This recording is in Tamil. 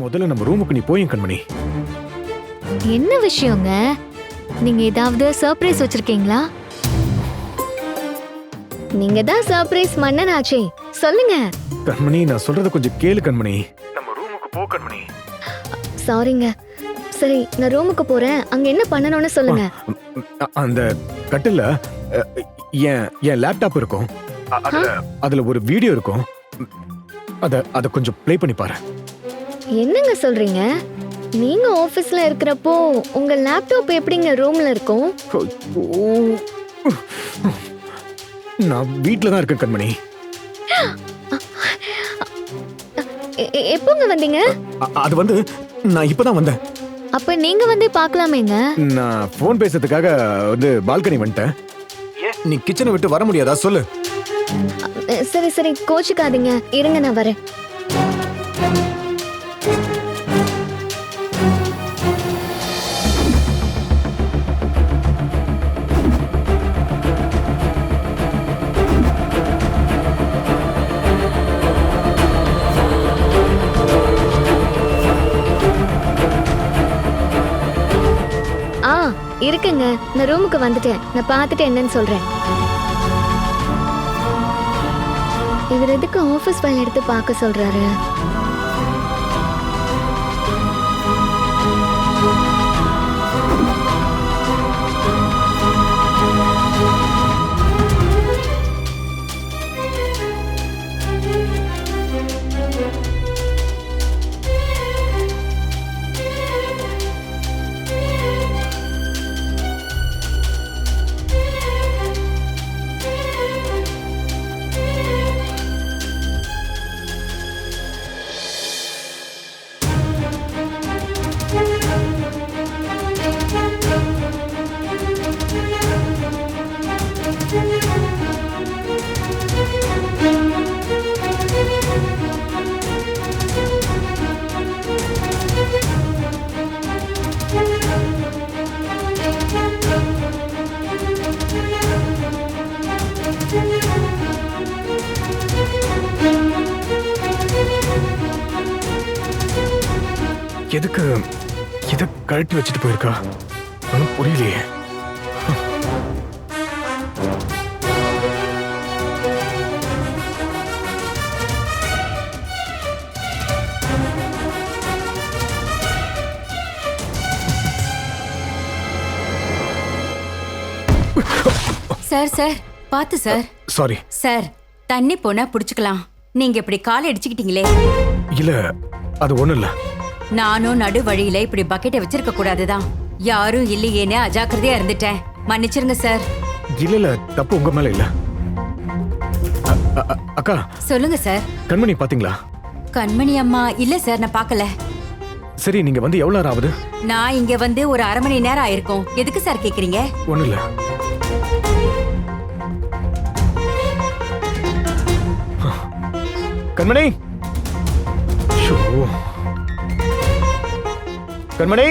முதல்ல நம்ம ரூமுக்கு நீ போயும் கண்மணி. என்ன விஷயங்க? நீங்க ஏதாவது சர்ப்ரைஸ் வச்சிருக்கீங்களா? நீங்க தான் சர்ப்ரைஸ் மன்னன் ஆச்சே சொல்லுங்க. கண்மணி நான் சொல்றத கொஞ்சம் கேளு கண்மணி. நம்ம ரூமுக்கு போ கண்மணி. சாரிங்க சரி நான் ரூமுக்கு போறேன். அங்க என்ன பண்ணணும்னு சொல்லுங்க. அ- அந்த கட்டில அ, என் என் லேப்டாப் இருக்கும். அ- அதுல அதுல ஒரு வீடியோ இருக்கும். அத அத கொஞ்சம் ப்ளே பண்ணி பாரு. என்னங்க சொல்றீங்க? நீங்க ஆபீஸ்ல இருக்கிறப்போ உங்க லேப்டாப் எப்படிங்க ரூம்ல இருக்கும். நான் வீட்ல தான் இருக்கேன் கண்மணி. எப்போங்க வந்தீங்க? அது வந்து நான் இப்பதான் வந்தேன். அப்ப நீங்க வந்து பார்க்கலாமேங்க. நான் ஃபோன் பேசுறதுக்காக வந்து பால்கனி வந்துட்டேன். நீ கிச்சனை விட்டு வர முடியாதா? சொல்லு. சரி சரி கோச்சுக்காதீங்க. இருங்க நான் வரேன். இருக்குங்க. நான் ரூமுக்கு வந்துட்டேன். நான் பார்த்துட்டு என்னன்னு சொல்றேன். இவர் எதுக்கு ஆஃபீஸ் ஃபைல் எடுத்து பார்க்க சொல்றாரு? எதுக்கு இத கழட்டி வச்சுட்டு போயிருக்கா? ஒன்றும் புரியலையே. சார் சார் பார்த்து சார். சாரி சார் தண்ணி போனா புடிச்சுக்கலாம். நீங்க இப்படி காலை அடிச்சுக்கிட்டீங்களே இல்ல அது ஒண்ணும் இல்ல. நானும் நடு வழியில இப்படி பக்கெட்டை வச்சிருக்க கூடாதுதான். யாரும் இல்லையேன்னு அஜாக்கிரதையா இருந்துட்டேன். மன்னிச்சிருங்க சார் இல்ல இல்ல தப்பு உங்க மேல இல்ல. அ- அ- அ- அக்கா. சொல்லுங்க சார் கண்மணி பாத்தீங்களா? கண்மணி அம்மா இல்ல சார் நான் பார்க்கல சரி நீங்க வந்து எவ்வளவு நேரம் ஆகுது? நான் இங்க வந்து ஒரு அரை மணி நேரம் ஆயிருக்கும். எதுக்கு சார் கேக்குறீங்க? ஒண்ணும் இல்ல. கண்மணி! ஷோ. கண்மணி